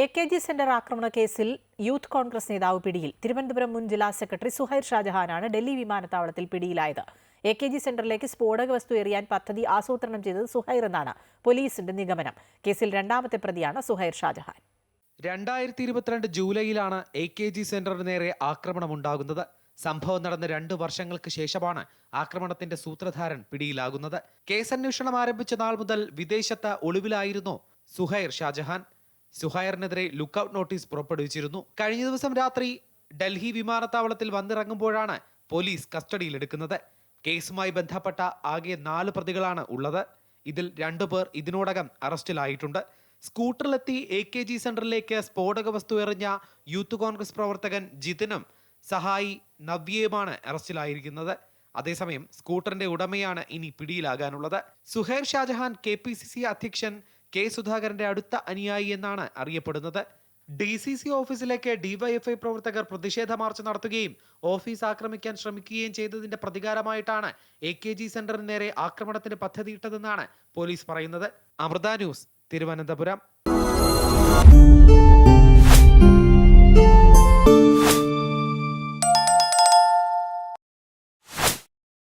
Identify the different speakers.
Speaker 1: A K G centre ആക്രമണ കേസിൽ youth Congress നേതാവ് പിടിയിൽ. തിരുവനന്തപുരം മുൻ ജില്ലാ സെക്രട്ടറി സുഹൈർ ഷാജഹാനാണ് ഡൽഹി വിമാനത്താവളത്തിൽ പിടിയിലായത്. എ കെ ജി സെന്ററിലേക്ക് സ്ഫോടക വസ്തു എറിയാൻ പദ്ധതി ആസൂത്രണം ചെയ്തത് സുഹൈർ എന്നാണ് പോലീസിന്റെ നിഗമനം. കേസിൽ രണ്ടാമത്തെ പ്രതിയാണ് സുഹൈർ ഷാജഹാൻ.
Speaker 2: രണ്ടായിരത്തി ഇരുപത്തിരണ്ട് ജൂലൈയിലാണ് എ കെ ജി സെന്ററിന് നേരെ ആക്രമണമുണ്ടാകുന്നത്. സംഭവം നടന്ന രണ്ടു വർഷങ്ങൾക്ക് ശേഷമാണ് ആക്രമണത്തിന്റെ സൂത്രധാരൻ പിടിയിലാകുന്നത്. കേസന്വേഷണം ആരംഭിച്ച നാൾ മുതൽ വിദേശത്ത് ഒളിവിലായിരുന്നു സുഹൈർ ഷാജഹാൻ. സുഹൈറിനെതിരെ ലുക്കൌട്ട് നോട്ടീസ് പുറപ്പെടുവിച്ചിരുന്നു. കഴിഞ്ഞ ദിവസം രാത്രി ഡൽഹി വിമാനത്താവളത്തിൽ വന്നിറങ്ങുമ്പോഴാണ് പോലീസ് കസ്റ്റഡിയിലെടുക്കുന്നത്. കേസുമായി ബന്ധപ്പെട്ട ആകെ നാല് പ്രതികളാണ് ഉള്ളത്. ഇതിൽ രണ്ടു പേർ ഇതിനോടകം അറസ്റ്റിലായിട്ടുണ്ട്. സ്കൂട്ടറിലെത്തി എ കെ ജി സെന്ററിലേക്ക് സ്ഫോടക വസ്തു എറിഞ്ഞ യൂത്ത് കോൺഗ്രസ് പ്രവർത്തകൻ ജിതിനും സഹായി നവ്യയുമാണ് അറസ്റ്റിലായിരിക്കുന്നത്. അതേസമയം സ്കൂട്ടറിന്റെ ഉടമയാണ് ഇനി പിടിയിലാകാനുള്ളത്. Suher Shajahan K P C C അധ്യക്ഷൻ കെ സുധാകരന്റെ അടുത്ത അനുയായി എന്നാണ് അറിയപ്പെടുന്നത്. ഡി സി സി ഓഫീസിലേക്ക് ഡിവൈഎഫ്ഐ പ്രവർത്തകർ പ്രതിഷേധ മാർച്ച് നടത്തുകയും ഓഫീസ് ആക്രമിക്കാൻ ശ്രമിക്കുകയും ചെയ്തതിന്റെ പ്രതികാരമായിട്ടാണ് എ കെ ജി സെന്ററിന് നേരെ ആക്രമണത്തിന് പദ്ധതിയിട്ടതെന്നാണ് പോലീസ് പറയുന്നത്. അമൃത ന്യൂസ് തിരുവനന്തപുരം.